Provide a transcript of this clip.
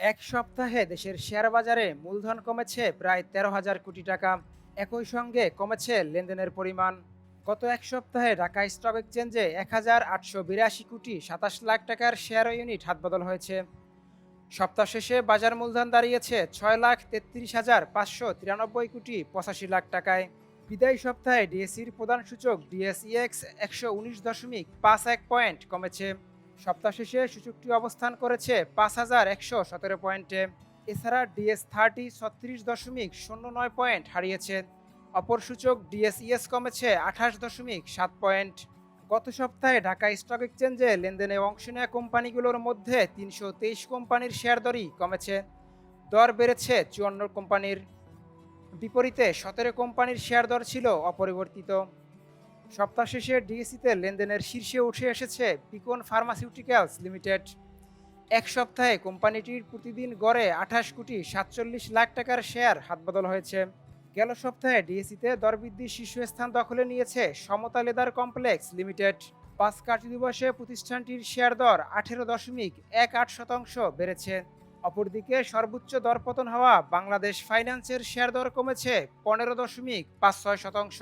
এক সপ্তাহে দেশের শেয়ার বাজারে মূলধন কমেছে প্রায় তেরো হাজার কোটি টাকা। একই সঙ্গে কমেছে লেনদেনের পরিমাণ। গত এক সপ্তাহে ঢাকা স্টক এক্সচেঞ্জে এক হাজার আটশো বিরাশি কোটি সাতাশ লাখ টাকার শেয়ার ইউনিট হাতবদল হয়েছে। সপ্তাহ শেষে বাজার মূলধন দাঁড়িয়েছে ছয় লাখ তেত্রিশ হাজার পাঁচশো তিরানব্বই কোটি পঁচাশি লাখ টাকায়। বিদায়ী সপ্তাহে ডিএসির প্রধান সূচক ডিএসইএক্স একশো উনিশ দশমিক পাঁচ এক পয়েন্ট কমেছে। সপ্তাহ শেষে সূচকটি অবস্থান করেছে পাঁচ হাজার একশো সতেরো পয়েন্টে। এছাড়া ডিএস থার্টি ছত্রিশ দশমিক শূন্য নয় পয়েন্ট হারিয়েছে। অপর সূচক ডিএসইএস কমেছে আঠাশ দশমিক সাত পয়েন্ট। গত সপ্তাহে ঢাকা স্টক এক্সচেঞ্জে লেনদেনে অংশ নেওয়া কোম্পানিগুলোর মধ্যে তিনশো তেইশ কোম্পানির শেয়ার দরই কমেছে। দর বেড়েছে চুয়ান্ন কোম্পানির বিপরীতে সতেরো কোম্পানির শেয়ার দর ছিল অপরিবর্তিত। সপ্তাহ শেষে ডিএসিতে লেনদেনের শীর্ষে উঠে এসেছে পিকন ফার্মাসিউটিক্যালস লিমিটেড। এক সপ্তাহে কোম্পানিটির প্রতিদিন গড়ে আঠাশ কোটি সাতচল্লিশ লাখ টাকার শেয়ার হাতবদল হয়েছে। গেল সপ্তাহে ডিএসিতে দরবৃদ্ধির শীর্ষস্থান দখলে নিয়েছে সমতা লেদার কমপ্লেক্স লিমিটেড। পাঁচ কার্যদিবসে প্রতিষ্ঠানটির শেয়ার দর আঠেরো দশমিক এক আট শতাংশ বেড়েছে। অপরদিকে সর্বোচ্চ দরপতন হওয়া বাংলাদেশ ফাইন্যান্সের শেয়ার দর কমেছে পনেরো দশমিক পাঁচ ছয় শতাংশ।